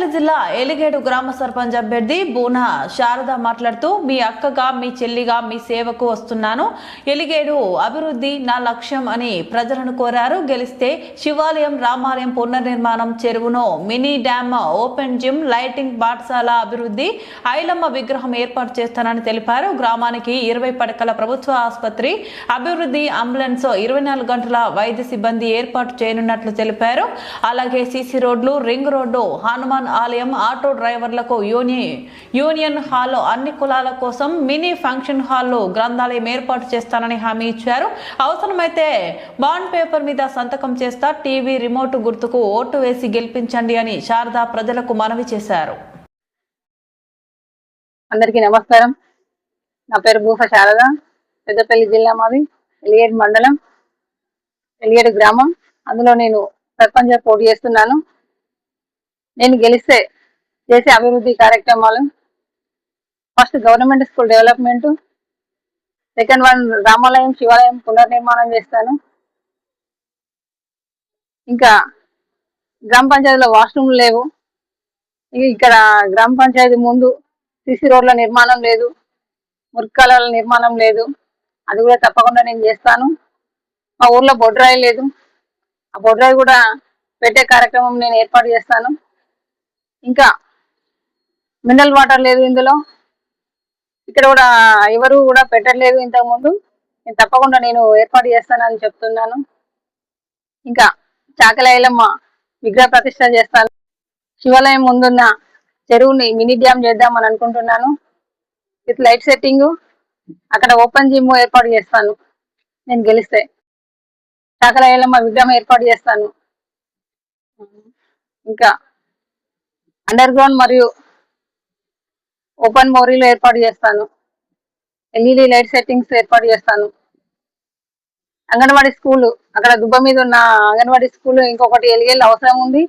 పెద్దపల్లి జిల్లా ఎలిగేడు గ్రామ సర్పంచ్ అభ్యర్థి బూనా శారద మాట్లాడుతూ మీ అక్కగా మీ చెల్లిగా మీ సేవకు వస్తున్నాను. ఎలిగేడు అభివృద్ధి నా లక్ష్యం అని ప్రజలను కోరారు. గెలిస్తే శివాలయం రామాలయం పునర్నిర్మాణం చెరువును mini dam open gym lighting పాఠశాల అభివృద్ధి ఐలమ్మ విగ్రహం ఏర్పాటు చేస్తానని తెలిపారు. గ్రామానికి ఇరవై పడకల ప్రభుత్వ ఆసుపత్రి అభివృద్ధి అంబులెన్స్ ఇరవై నాలుగు గంటల వైద్య సిబ్బంది ఏర్పాటు చేయనున్నట్లు తెలిపారు. అలాగే సీసీ రోడ్లు రింగ్ రోడ్డు హనుమాన్ ఆలయం ఆటో డ్రైవర్లకు యూని యూనియన్ హాల్లో అన్ని కులాల కోసం మినీ ఫంక్షన్ హాల్లో గ్రంథాలయం ఏర్పాటు చేస్తానని హామీ ఇచ్చారు. అవసరమైతే బాండ్ పేపర్ మీద సంతకం చేస్తా టీవీ రిమోట్ గుర్తుకు ఓటు వేసి గెలిపించండి అని శారదా ప్రజలకు మనవి చేశారు. అందరికీ నమస్కారం. నా పేరు భూస శారద. పెద్దపల్లి జిల్లా మాది ఎలిగేడు మండలం ఎలిగేడు గ్రామం. అందులో నేను సర్పంచ్ పోటీ చేస్తున్నాను. నేను గెలిస్తే చేసే అభివృద్ధి కార్యక్రమాలు. First government school development second one రామాలయం శివాలయం పునర్నిర్మాణం చేస్తాను. ఇంకా గ్రామ పంచాయతీలో వాష్రూమ్లు లేవు. ఇక్కడ గ్రామ పంచాయతీ ముందు సిసి రోడ్ల నిర్మాణం లేదు. మురికాల నిర్మాణం లేదు. అది కూడా తప్పకుండా నేను చేస్తాను. మా ఊర్లో బొడ్రాయి లేదు. ఆ బొడ్రాయి కూడా పెట్టే కార్యక్రమం నేను ఏర్పాటు చేస్తాను. ఇంకా మినరల్ వాటర్ లేదు ఇందులో. ఇక్కడ కూడా ఎవరు కూడా పెట్టట్లేదు ఇంతకుముందు. నేను తప్పకుండా నేను ఏర్పాటు చేస్తానని చెప్తున్నాను. ఇంకా చాకలైలమ్మ విగ్రహ ప్రతిష్ట చేస్తాను. శివాలయం ముందున్న చెరువుని మినీ డ్యామ్ చేద్దామని అనుకుంటున్నాను. With light setting. అక్కడ ఓపెన్ జిమ్ ఏర్పాటు చేస్తాను. నేను గెలిస్తే చాకలైలమ్మ విగ్రహం ఏర్పాటు చేస్తాను. ఇంకా అండర్ గ్రౌండ్ మరియు ఓపెన్ మోరీలు ఏర్పాటు చేస్తాను. ఎల్ఈడి లైట్ సెట్టింగ్స్ ఏర్పాటు చేస్తాను. అంగన్వాడీ స్కూల్ అక్కడ దుబ్బ మీద ఉన్న అంగన్వాడీ స్కూల్ ఇంకొకటి ఎలిగేళ్ళు అవసరం ఉంది.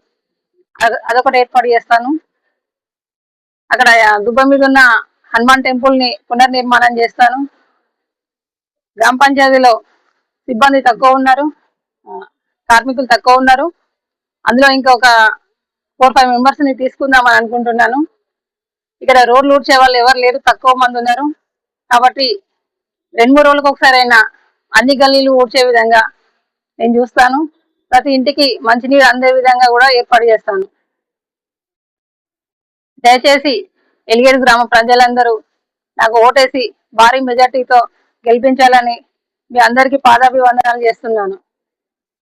అదొకటి ఏర్పాటు చేస్తాను. అక్కడ దుబ్బ మీద ఉన్న హనుమాన్ టెంపుల్ని పునర్నిర్మాణం చేస్తాను. గ్రామ పంచాయతీలో సిబ్బంది తక్కువ ఉన్నారు. కార్మికులు తక్కువ ఉన్నారు. అందులో ఇంకొక ఫోర్ ఫైవ్ మెంబర్స్ని తీసుకుందామని అనుకుంటున్నాను. ఇక్కడ రోడ్లు ఊడ్చే వాళ్ళు ఎవరు లేరు తక్కువ మంది ఉన్నారు. కాబట్టి రెండు మూడు రోజులకు ఒకసారి అయినా అన్ని గల్లీలు ఊడ్చే విధంగా నేను చూస్తాను. ప్రతి ఇంటికి మంచినీరు అందే విధంగా కూడా ఏర్పాటు చేస్తాను. దయచేసి ఎలిగేడు గ్రామ ప్రజలందరూ నాకు ఓటేసి భారీ మెజార్టీతో గెలిపించాలని మీ అందరికీ పాదాభివందనాలు చేస్తున్నాను.